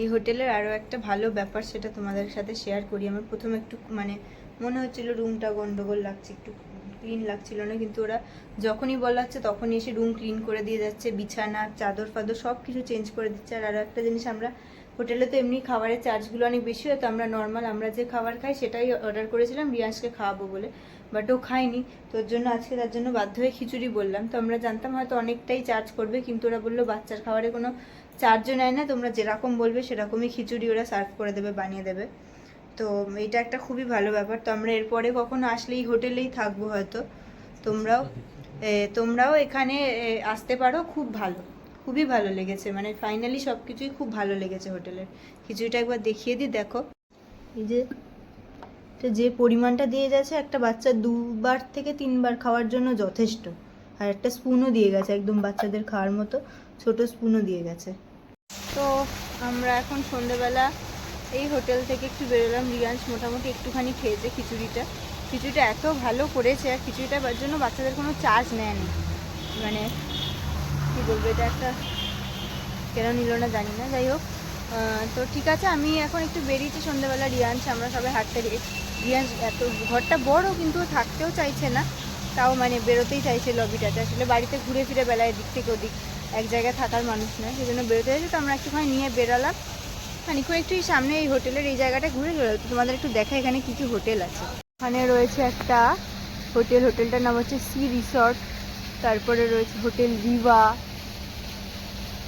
এই হোটেলের আরও একটা ভালো ব্যাপার সেটা তোমাদের সাথে শেয়ার করি। আমার প্রথমে একটু মানে মনে হচ্ছিল রুমটা গন্ডগোল লাগছে, একটু ক্লিন লাগছিল না, কিন্তু ওরা যখনই বলা হচ্ছে তখনই এসে রুম ক্লিন করে দিয়ে যাচ্ছে, বিছানা, চাদর ফাদর সব কিছু চেঞ্জ করে দিচ্ছে। আর আরও একটা জিনিস আমরা হোটেলে তো এমনি খাবারের চার্জগুলো অনেক বেশি হয়, তো আমরা নর্মাল আমরা যে খাবার খাই সেটাই অর্ডার করেছিলাম, রিয়াজকে খাওয়াবো বলে বাট ও খায়নি। তোর জন্য আজকে তার জন্য বাধ্য হয়ে খিচুড়ি বললাম। তো আমরা জানতাম হয়তো অনেকটাই চার্জ করবে, কিন্তু ওরা বলল বাচ্চার খাবারে কোনো চার্জও নেয় না, তোমরা যেরকম বলবে সেরকমই খিচুড়ি ওরা সার্ভ করে দেবে, বানিয়ে দেবে। তো এটা একটা খুবই ভালো ব্যাপার। তো আমরা এরপরে কখনো আসলে এই হোটেলেই থাকব হয়তো। তোমরাও তোমরাও এখানে আসতে পারো, খুব ভালো। খুবই ভালো লেগেছে। মানে ফাইনালি সব কিছুই খুব ভালো লেগেছে হোটেলের খিচুড়িটা একবার দেখিয়ে দিই, দেখো। এই যে যে পরিমাণটা দিয়ে যাচ্ছে একটা বাচ্চা দুবার থেকে তিনবার খাওয়ার জন্য যথেষ্ট। আর একটা স্পুনও দিয়ে গেছে, একদম বাচ্চাদের খাওয়ার মতো। ছোট স্পুনও দিয়ে গেছে। তো আমরা এখন সন্ধেবেলা এই হোটেল থেকে একটু বেরোলাম রিয়ান্স মোটামুটি একটুখানি খেয়েছে খিচুড়িটা। খিচুড়িটা এত ভালো করেছে আর খিচুড়িটার জন্য বাচ্চাদের কোনো চার্জ নেয়নি। মানে কী বলব, এটা একটা কেন নিল না জানি না, যাই হোক। তো ঠিক আছে, আমি এখন একটু বেরিয়েছি সন্ধ্যাবেলা রিয়ান্স আমরা সবাই হাঁটতে রে- রিয়ান্স এত ঘরটা বড় কিন্তু থাকতেও চাইছে না, তাও মানে বেরোতেই চাইছে লবিটাতে আসলে বাড়িতে ঘুরে ফিরে বেলায় এদিক থেকে ওদিক। এক জায়গায় থাকার মানুষ নয়, সেই জন্য বেরোতে চাইছে তো আমরা একটুখানি নিয়ে বেরোলাম। খানিক্ষণ একটু সামনে এই হোটেলের এই জায়গাটা ঘুরে তো তোমাদের একটু দেখা, এখানে কী কী হোটেল আছে? ওখানে রয়েছে একটা হোটেল, হোটেলটার নাম হচ্ছে সি রিসর্ট। তারপরে রয়েছে হোটেল রিভা।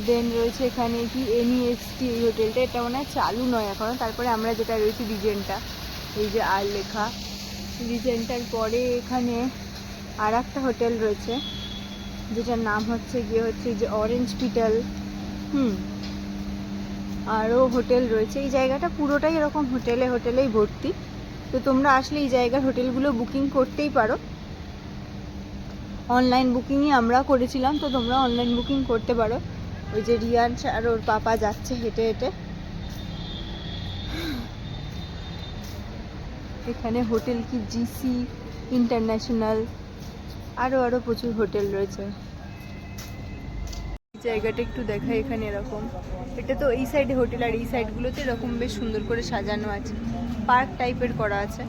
দেন রয়েছে এখানে কি এনইএসটি, এই হোটেলটা, এটা মনে হয় চালু নয় এখনও। তারপরে আমরা যেটা রয়েছে, রিজেন্টটা। এই যে আর লেখা। রিজেন্টার পরে এখানে আর একটা হোটেল রয়েছে। যেটার নাম হচ্ছে গিয়ে হচ্ছে যে অরেঞ্জ পিটাল হুম। আরও হোটেল রয়েছে। এই জায়গাটা পুরোটাই এরকম হোটেলে, হোটেলেই ভর্তি। তো তোমরা আসলে এই জায়গার হোটেলগুলো বুকিং করতেই পারো। অনলাইন বুকিংই আমরা করেছিলাম, তো তোমরা অনলাইন বুকিং করতে পারো। ওই যে রিয়ান আর ওর পাপা যাচ্ছে হেঁটে হেঁটে। এখানে হোটেল কি? জিসি ইন্টারন্যাশনাল আরও আরও প্রচুর হোটেল রয়েছে। জায়গাটা একটু দেখাই এখানে এরকম। এটা তো এই সাইডে হোটেল আর এই সাইডগুলোতে এরকম বেশ সুন্দর করে সাজানো আছে। পার্ক টাইপের করা আছে।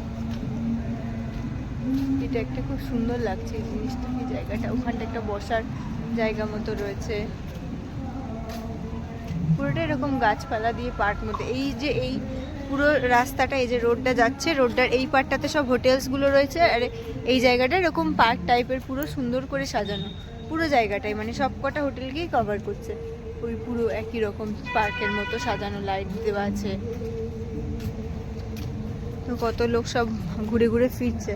এটা একটা খুব সুন্দর লাগছে এই জিনিসটা, এই জায়গাটা। ওখানটা একটা বসার জায়গা মতো রয়েছে। পুরোটা এরকম গাছপালা দিয়ে পার্ক মতো। এই যে এই পুরো রাস্তাটা, এই যে রোডটা যাচ্ছে রোডটার এই পার্টটাতে সব হোটেলসগুলো রয়েছে। আর এই জায়গাটা এরকম পার্ক টাইপের পুরো সুন্দর করে সাজানো। পুরো জায়গাটাই মানে সব কটা হোটেলকেই কভার করছে। ওই পুরো একই রকম পার্কের মতো সাজানো লাইট দেওয়া আছে। তো কত লোক সব ঘুরে ঘুরে ফিরছে।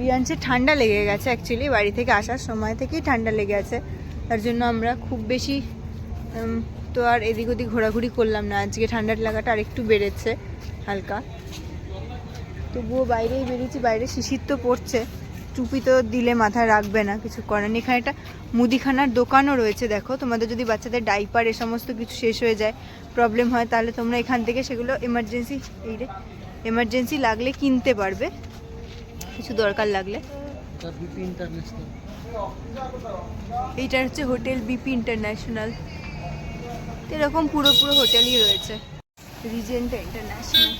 রিয়ান্সের ঠান্ডা লেগে গেছে অ্যাকচুয়ালি বাড়ি থেকে আসার সময় থেকেই ঠান্ডা লেগে আছে। তার জন্য আমরা খুব বেশি তো আর এদিক ওদিক ঘোরাঘুরি করলাম না। আজকে ঠান্ডার লাগাটা আর একটু বেড়েছে, হালকা। তবুও বাইরেই বেরিয়েছি, বাইরে শিশির তো পড়ছে। টুপি তো দিলে মাথায় রাখবে না কিছু করেন এখানে একটা মুদিখানার দোকানও রয়েছে দেখো। তোমাদের যদি বাচ্চাদের ডাইপার এ সমস্ত কিছু শেষ হয়ে যায় প্রবলেম হয় তাহলে তোমরা এখান থেকে সেগুলো এমার্জেন্সি এই রে এমার্জেন্সি লাগলে কিনতে পারবে। কিছু দরকার লাগলে। এইটা হচ্ছে হোটেল বিপি ইন্টারন্যাশনাল এরকম পুরো পুরো হোটেলই রয়েছে। রিজেন্টা ইন্টারন্যাশনাল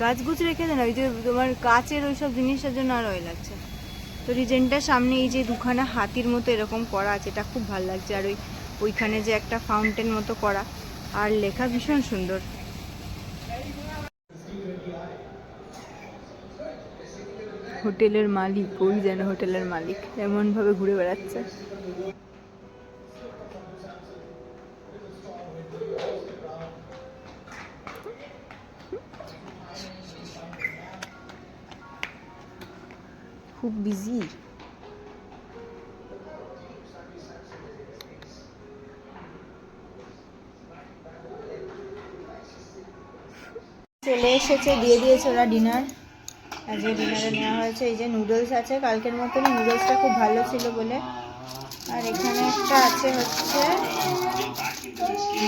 গাছ গুছ রেখে দেন ওই যে তোমার কাচের ওই সব জিনিসের জন্য আর ওই লাগছে। তো রিজেন্টার সামনে এই যে দুখানা হাতির মতো এরকম করা আছে, এটা খুব ভালো লাগছে। আর ওই, ওইখানে যে একটা ফাউন্টেন মতো করা, আর লেখা ভীষণ সুন্দর। হোটেলের মালিক, ওই যেন হোটেলের মালিক, এমনভাবে ঘুরে বেড়াচ্ছে। খুব বিজি চলে এসেছে, দিয়ে দিয়েছে ওরা ডিনার আজকে ডিনারে নেওয়া হয়েছে, এই যে নুডলস আছে, কালকের মতনই নুডলসটা খুব ভালো ছিল বলে। আর এখানে একটা আছে হচ্ছে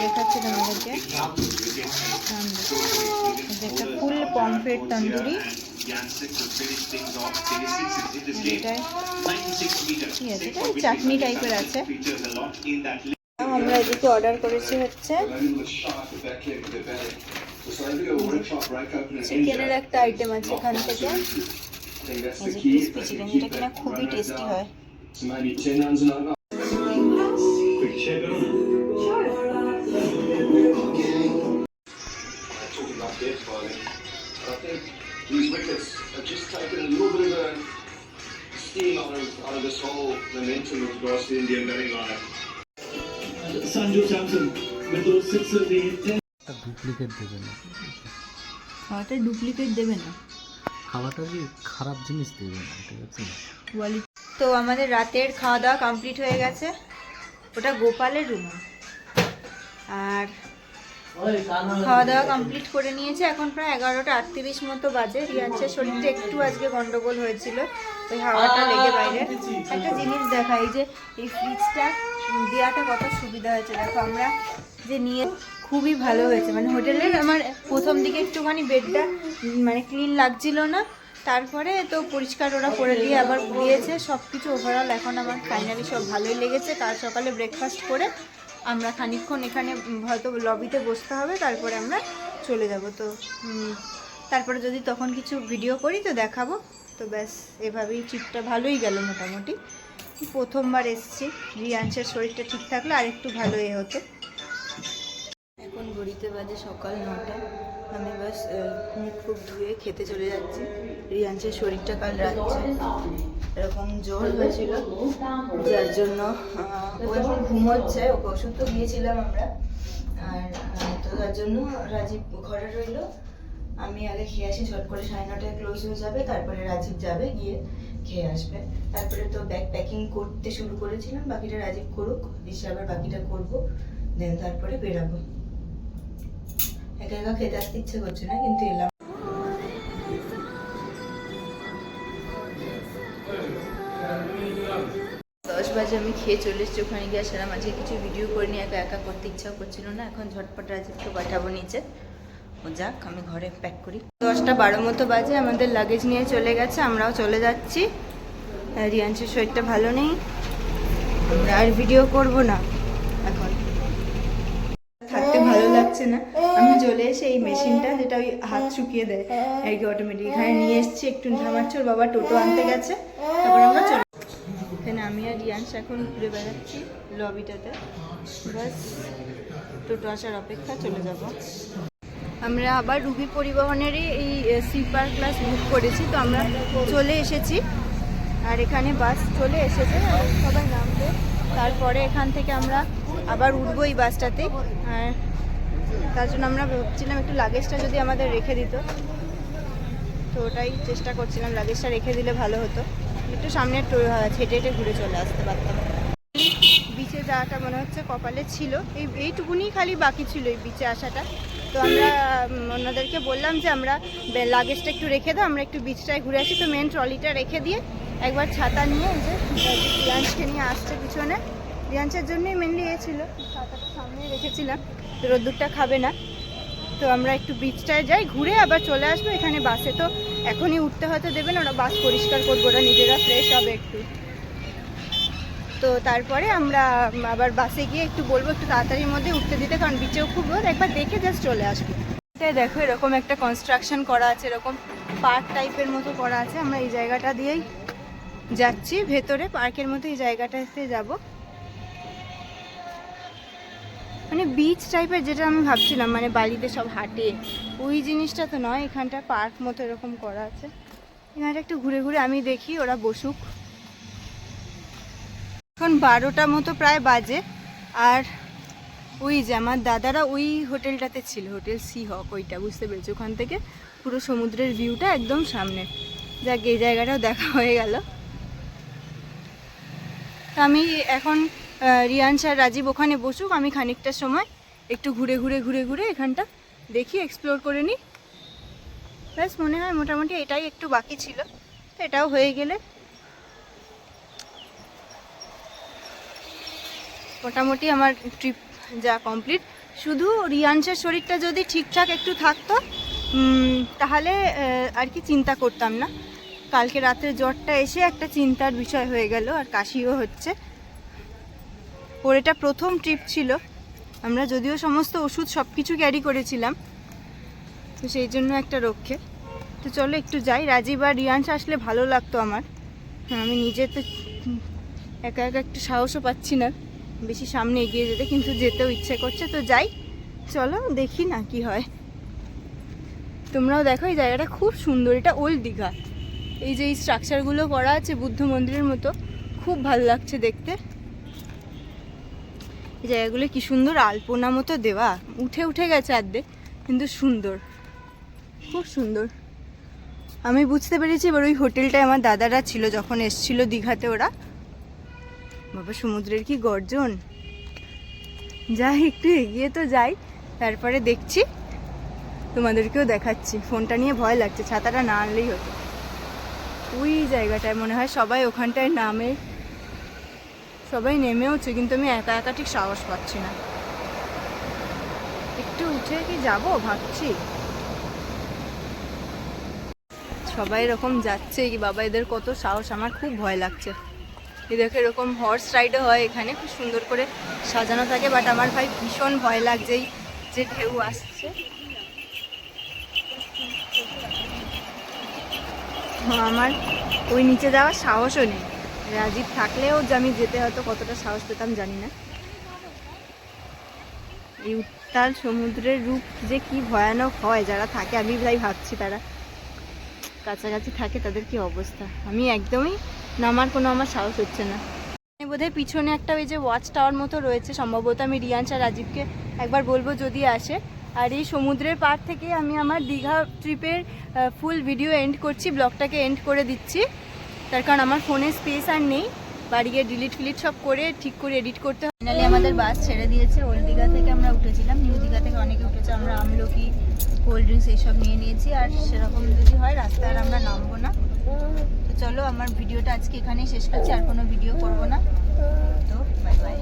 দেখাচ্ছি তোমাদেরকে। একটা ফুল পমফ্রেট তন্দুরি। চাটনি টাইপের আছে। আমরা এদিকে অর্ডার করেছি হচ্ছে চিকেনের একটা আইটেম আছে এখান থেকে। ক্রিসপি চিকেন যেটা কিনা খুবই টেস্টি হয়। To the Indian batting lineup. Sanju Samson with those sixes, the intent. একটা ডুপ্লিকেট দেবে না খাওয়াটা ডুপ্লিকেট দেবে না খাওয়াটা যে খারাপ জিনিস দেবে না ঠিক আছে তো আমাদের রাতের খাওয়া দাওয়া কমপ্লিট হয়ে গেছে ওটা গোপালের রুম আর খাওয়া দাওয়া কমপ্লিট করে নিয়েছে। এখন প্রায় এগারোটা আটত্রিশ মতো বাজে। রিয়ান্সের শরীরটা একটু আজকে গন্ডগোল হয়েছিল, ওই হাওয়াটা লেগে বাইরে। একটা জিনিস দেখা, এই যে এই ফ্রিজটা দেওয়াটা কত সুবিধা হয়েছে। দেখো, আমরা যে নিয়ে খুবই ভালো হয়েছে। মানে হোটেলের আমার প্রথম দিকে একটুখানি বেডটা মানে ক্লিন লাগছিল না। তারপরে তো পরিষ্কার ওরা করে দিয়ে আবার দিয়েছে। সব কিছু ওভারঅল এখন আমার ফাইনালি সব ভালোই লেগেছে। কাল সকালে ব্রেকফাস্ট করে আমরা খানিকক্ষণ এখানে হয়তো লবিতে বসতে হবে, তারপরে আমরা চলে যাব। তো তারপরে যদি তখন কিছু ভিডিও করি, তো দেখাবো। তো ব্যাস, এভাবেই ট্রিপটা ভালোই গেল মোটামুটি। প্রথমবার এসছি। রিয়াংশের শরীরটা ঠিক থাকলে আর একটু ভালো এ হতো। এখন ঘড়িতে বাজে সকাল নটা। আমি বাস মুখ ফুক ধুয়ে খেতে চলে যাচ্ছি। রিয়াংশের শরীরটা কাল এরকম জ্বর হয়েছিল। যার জন্য ও এখন ঘুমোচ্ছে, ওকে ওষুধ তো দিয়েছিলাম আমরা। আর তো তার জন্য রাজীব ঘরে রইল। আমি আগে খেয়ে আসি, ঝট করে সাড়ে নটায় ক্লোজ হয়ে যাবে, তারপরে রাজীব যাবে, গিয়ে খেয়ে আসবে। তারপরে তো ব্যাগ প্যাকিং করতে শুরু করেছিলাম, বাকিটা রাজীব করুক এসে আবার বাকিটা করব দেন তারপরে বেরাবো। একা একা খেতে আসতে ইচ্ছে করছে না, কিন্তু এলাম। বাজে আমি খেয়ে চলে এসেছি, ওখানে গিয়ে আসলাম আজকে কিছু ভিডিও করে নিয়ে একা একা করতে ইচ্ছাও করছিল না। এখন ঝটপট রাজীবকে পাঠাবো নিচে। ও যাক, আমি ঘরে প্যাক করি। দশটা বারো মতো বাজে, আমাদের লাগেজ নিয়ে চলে গেছে, আমরাও চলে যাচ্ছি। রিয়াংশের শরীরটা ভালো নেই। আমরা আর ভিডিও করব না এখন। থাকতে ভালো লাগছে না। আমি চলে এসে এই মেশিনটা যেটা ওই হাত শুকিয়ে দেয়, আর কি অটোমেটিক এখানে নিয়ে এসেছি, একটু থামাচ্ছে ওর বাবা টোটো আনতে গেছে। তারপর আমরা চলে এখানে আমি আর রিয়াংশ এখন ঘুরে বেড়াচ্ছি লবিটাতে। বাস, টোটো আসার অপেক্ষা, চলে যাব। আমরা আবার রুবি পরিবহনেরই এই স্লিপার ক্লাস বুক করেছি, তো আমরা চলে এসেছি। আর এখানে বাস চলে এসেছে সবাই নামবে। তারপরে এখান থেকে আমরা আবার উঠবো এই বাসটাতে। আর তার জন্য আমরা ভাবছিলাম একটু লাগেজটা যদি আমাদের রেখে দিত। তো ওটাই চেষ্টা করছিলাম লাগেজটা রেখে দিলে ভালো হতো। একটু সামনে হেঁটে হেঁটে ঘুরে চলে আসতে পারতাম। বিচে যাওয়াটা মনে হচ্ছে কপালে ছিল। এই এইটুকুনি খালি বাকি ছিল এই বিচে আসাটা। তো আমরা ওনাদেরকে বললাম যে আমরা লাগেজটা একটু রেখে দাও, আমরা একটু বিচটায় ঘুরে আসি। তো মেন ট্রলিটা রেখে দিয়ে একবার ছাতা নিয়ে এই যে রিয়ান্সকে নিয়ে আসছে পিছনে। রিয়ান্সের জন্যই মেনলি এ ছিল। ছাতাটা সামনেই রেখেছিলাম। রোদ্দুরটা খাবে না। তো আমরা একটু বিচটায় যাই, ঘুরে আবার চলে আসব এখানে বাসে তো এখনই উঠতে হয়তো দেবে, না ওরা বাস পরিষ্কার করব, ওরা নিজেরা ফ্রেশ হবে একটু। তো তারপরে আমরা আবার বাসে গিয়ে একটু বলব, একটু তাড়াতাড়ির মধ্যে উঠতে দিতে, কারণ বিচেও খুব রোদ। একবার দেখে জাস্ট চলে আসব। দেখো, এরকম একটা কনস্ট্রাকশন করা আছে, এরকম পার্ক টাইপের মতো করা আছে। আমরা এই জায়গাটা দিয়েই যাচ্ছি, ভেতরে পার্কের মতো এই জায়গাটাতে যাব। মানে বিচ টাইপের যেটা আমি ভাবছিলাম মানে বালিতে সব হাঁটে। ওই জিনিসটা তো নয়, এখানটা পার্ক মতো এরকম করা আছে। এখানটা একটু ঘুরে ঘুরে আমি দেখি, ওরা বসুক। এখন বারোটা মতো প্রায় বাজে। আর ওই যে আমার দাদারা ওই হোটেলটাতে ছিল, হোটেল সি হক, ওইটা বুঝতে পেরেছি? ওখান থেকে পুরো সমুদ্রের ভিউটা একদম সামনে। যাক, এই জায়গাটাও দেখা হয়ে গেল। আমি এখন আহ, রিয়ান্স আর রাজীব ওখানে বসুক আমি খানিকটা সময় একটু ঘুরে ঘুরে ঘুরে ঘুরে এখানটা দেখি এক্সপ্লোর করে নিই। ব্যাস মনে হয় মোটামুটি এটাই একটু বাকি ছিল। এটাও হয়ে গেলে মোটামুটি আমার ট্রিপ যা কমপ্লিট শুধু রিয়াংশের শরীরটা যদি ঠিকঠাক একটু থাকতো তাহলে আর কি চিন্তা করতাম না। কালকে রাত্রে জ্বরটা এসে একটা চিন্তার বিষয় হয়ে গেল আর কাশিও হচ্ছে। ওর এটা প্রথম ট্রিপ ছিল। আমরা যদিও সমস্ত ওষুধ সব কিছু ক্যারি করেছিলাম। তো সেই জন্য একটা রক্ষে। তো চলো একটু যাই। রাজীব আর রিয়াংশ আসলে ভালো লাগতো আমার। হ্যাঁ, আমি নিজে তো একা একা একটু সাহসও পাচ্ছি না। বেশি সামনে এগিয়ে যেতে কিন্তু যেতেও ইচ্ছে করছে। তো যাই চলো দেখি না কি হয়। তোমরাও দেখো এই জায়গাটা খুব সুন্দর। এটা ওল্ড দীঘা। এই যে এই স্ট্রাকচারগুলো করা আছে বুদ্ধ মন্দিরের মতো খুব ভালো লাগছে দেখতে। এই জায়গাগুলো কি সুন্দর, আলপনা মতো দেওয়া। উঠে উঠে গেছে আর্ধেক কিন্তু সুন্দর। খুব সুন্দর। আমি বুঝতে পেরেছি এবার ওই হোটেলটায় আমার দাদারা ছিল, যখন এসছিল দীঘাতে ওরা। বাবা, সমুদ্রের কি গর্জন? যাই, একটু এগিয়ে তো যাই, তারপরে দেখছি। তোমাদেরকেও দেখাচ্ছি। ফোনটা নিয়ে ভয় লাগছে, ছাতাটা না আনলেই হতো। ওই জায়গাটায় মনে হয় সবাই ওখানটায় নামে। সবাই নেমেওছে কিন্তু আমি একা একা ঠিক সাহস পাচ্ছি না। একটু উঠে কি যাব ভাবছি। সবাই এরকম যাচ্ছে কি বাবা, এদের কত সাহস, আমার খুব ভয় লাগছে। দেখো, এরকম হর্স রাইডও হয় এখানে, খুব সুন্দর করে সাজানো থাকে বাট আমার ভাই ভীষণ ভয় লাগছে যে ঢেউ আসছে। আমার ওই নিচে যাওয়ার সাহসও নেই। রাজীব থাকলেও যে আমি যেতে হয়তো কতটা সাহস পেতাম জানি না। এই উত্তাল সমুদ্রের রূপ যে কি ভয়ানক হয়, যারা থাকে, আমি ভাই ভাবছি তারা কাছাকাছি থাকে, তাদের কি অবস্থা? আমি একদমই নামার কোনো আমার সাহস হচ্ছে না। বোধহয় পিছনে একটা ওই যে ওয়াচ টাওয়ার মতো রয়েছে, সম্ভবত আমি আর রাজীবকে একবার বলব যদি আসে। আর এই সমুদ্রের পাড় থেকে আমি আমার দীঘা ট্রিপের ফুল ভিডিও এন্ড করছি ব্লগটাকে এন্ড করে দিচ্ছি। তার কারণ আমার ফোনে স্পেস আর নেই। বাড়ি গিয়ে ডিলিট ফিলিট সব করে, ঠিক করে এডিট করতে হয়। ফাইনালি আমাদের বাস ছেড়ে দিয়েছে। ওল্ড দীঘা থেকে আমরা উঠেছিলাম। নিউ দীঘা থেকে অনেকে উঠেছে। আমরা আমলকি কোল্ড ড্রিঙ্কস এইসব নিয়ে নিয়েছি। আর সেরকম যদি হয় রাস্তায় আর আমরা নামবো না। তো চলো, আমার ভিডিওটা আজকে এখানেই শেষ করছি। আর কোনো ভিডিও করব না। তো বাই বাই